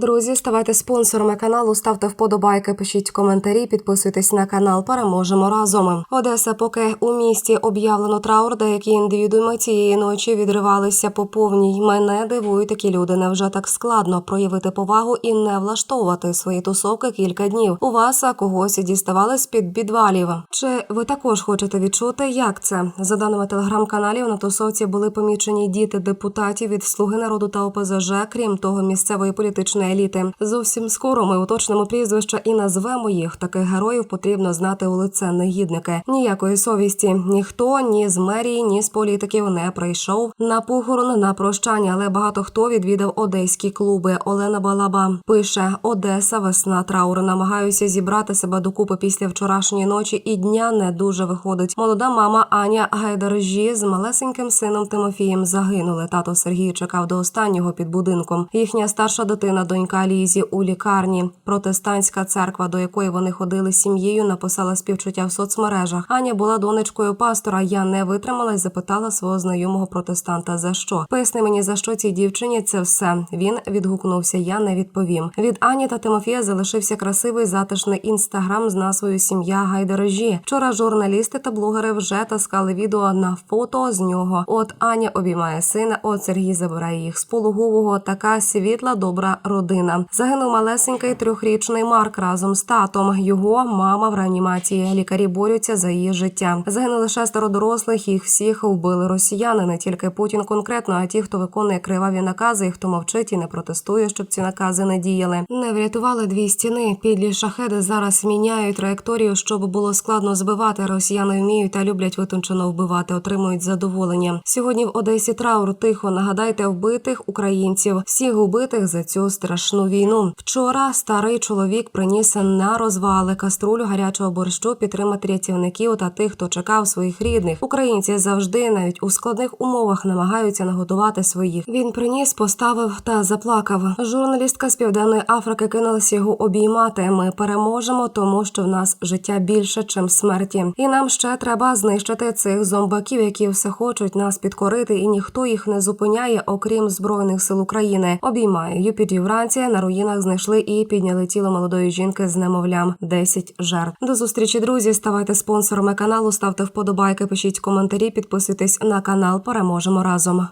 Друзі, ставайте спонсорами каналу, ставте вподобайки, пишіть коментарі, підписуйтесь на канал. Переможемо разом. Одеса, поки у місті об'явлено траур, деякі індивідууми цієї ночі відривалися по повній. Мене дивують такі люди. Невже так складно проявити повагу і не влаштовувати свої тусовки кілька днів? У вас а когось діставали з під підвалів. Чи ви також хочете відчути, як це за даними телеграм-каналів на тусовці були помічені діти депутатів від Слуги народу та ОПЗЖ, крім того, місцевої політичної еліти. Зовсім скоро ми уточнимо прізвища і назвемо їх. Таких героїв потрібно знати у лице негідники. Ніякої совісті ніхто ні з мерії, ні з політиків не прийшов на похорон на прощання, але багато хто відвідав одеські клуби. Олена Балаба пише: Одеса, весна траур. Намагаюся зібрати себе докупи після вчорашньої ночі, і дня не дуже виходить. Молода мама Аня Гайдаржі з малесеньким сином Тимофієм загинули. Тато Сергій чекав до останнього під будинком. Їхня старша дитина, донька Лізі, у лікарні. Протестантська церква, до якої вони ходили сім'єю, написала співчуття в соцмережах. Аня була донечкою пастора. Я не витримала і запитала свого знайомого протестанта за що. Поясни мені за що цій дівчині це все. Він відгукнувся. Я не відповім. Від Ані та Тимофія залишився красивий затишний інстаграм з назвою Сім'я Гайдарежі. Вчора журналісти та блогери вже таскали відео на фото з нього. От Аня обіймає сина, от Сергій забирає їх з пологового. Така світла, добра родина. Загинув малесенький трьохрічний Марк разом з татом. Його мама в реанімації. Лікарі борються за її життя. Загинули шестеро дорослих. Їх всіх вбили росіяни. Не тільки Путін конкретно, а ті, хто виконує криваві накази, і хто мовчить і не протестує, щоб ці накази не діяли. Не врятували дві стіни. Підлі шахеди зараз міняють траєкторію, щоб було складно збивати. Росіяни вміють та люблять витончено вбивати, отримують задоволення. Сьогодні в Одесі траур тихо нагадайте вбитих українців, всіх убитих за цю страшну війну. Вчора старий чоловік приніс на розвали каструлю гарячого борщу підтримати рятівників та тих, хто чекав своїх рідних. Українці завжди, навіть у складних умовах, намагаються нагодувати своїх. Він приніс, поставив та заплакав. Журналістка з південної Африки кинулась його обіймати. Ми переможемо, тому що в нас життя більше, чим смерті, і нам ще треба знищити цих зомбаків, які все хочуть нас підкорити, і ніхто їх не зупиняє, окрім збройних сил України. Обіймаю Юпітів вранці на руїнах знайшли і підняли тіло молодої жінки з немовлям. 10 жертв. До зустрічі, друзі. Ставайте спонсорами каналу, ставте вподобайки, пишіть коментарі, підписуйтесь на канал. Переможемо разом.